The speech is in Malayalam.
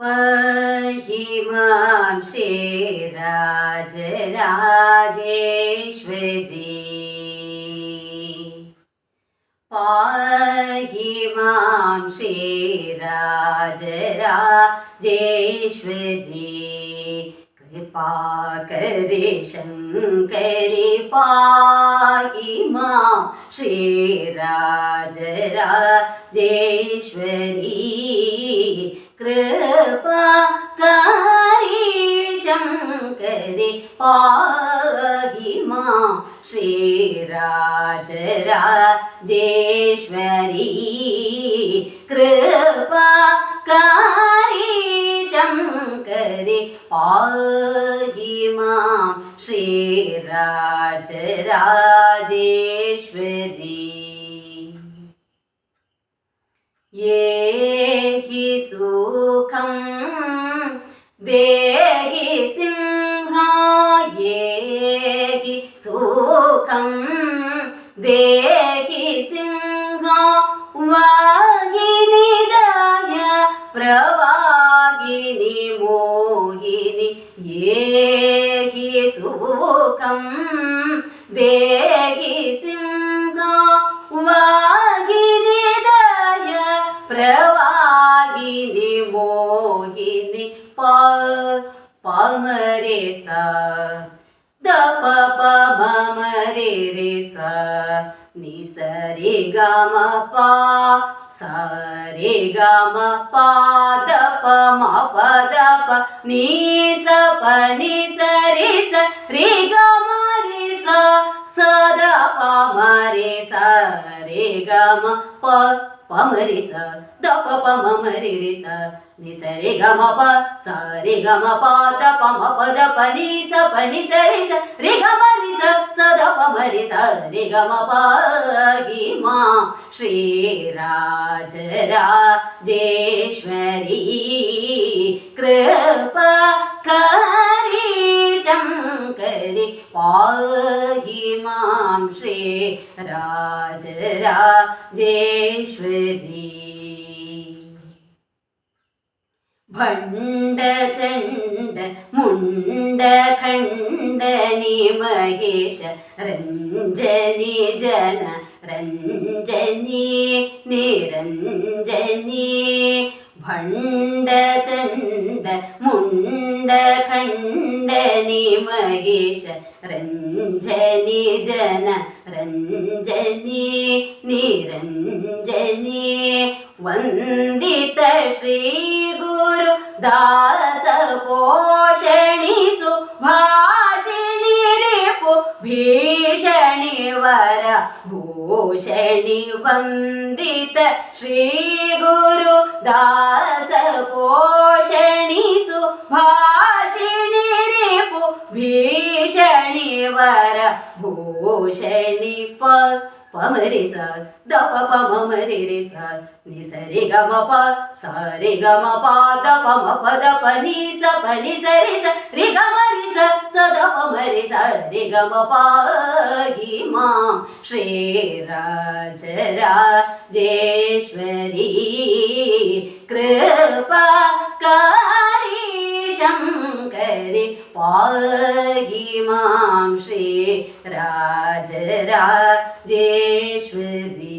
पाहि मां श्रीराजराजेश्वरी पाहि मां श्रीराजराजेश्वरी कृपाकरे शङ्करि पाहि मां श्रीराजराजेश्वरी पाहि मां श्रीराजराजेश्वरी कृपाकरी शङ्करि पाहि मां श्रीराजराजेश्वरी ये हि सुखं देहि ലോകം ദേഹി സിംഹ വാഹിനിദായ പ്രവാഹിനി മോഹിനി ഏഹി സുഖം ദേഹി സിംഹ വാഹിനിദായ പ്രവാഹിനി മോഹിനി പ പമരേ സ ദ പ సా ని సరే గమ పా సరే గమ పాద పమ పద ప ని స ప ని సరే స రే గమ రే సా సద పమ రే సా రే గమ ప పమరి స దప పమ మరి రి స ని సరి గమ ప స రి గమ ప ద పమ ప ద పని స పని సరి స రి గమ రి స స ద ഹരി സരി ഗമ പി മാ ശ്രീരാജരാജേശ്വരി. കൃപ കരീഷം കരി പാഹി മാം ശ്രീ രാജരാജേശ്വരി ഭണ്ഡചണ്ഡ മുണ്ടഖണ്ഡനി മഹേശ രഞ്ജനി ജന രഞ്ജനി നിരഞ്ജനി. ഭണ്ഡചണ്ഡ മുണ്ട ഖണ്ഡനി മഹേഷ. രഞ്ജനി ജന രഞ്ജനി നിരഞ്ജനി. വന്ദിത ശ്രീ ഗുരു ദാസ പോ भीषणि वर भूषणि वन्दित श्रीगुरु दास पोषणि सुभाषिणि रिपु भीषणि वर भूषणि प പമരി സാ ദ പ പ മ മ രി രി സാ നി സ രി ഗ മ പ സ രി ഗ മ പ ദ പ മ പ ദ പ നി സ പ നി സ രി സ രി ഗ മ രി സ സ ദ പ മ രി സ രി ഗ മ പ ഗി മ ശ്രീ രാജ രാജേശ്വരി കൃപ കാ पाहि मां श्रीराजराजेश्वरी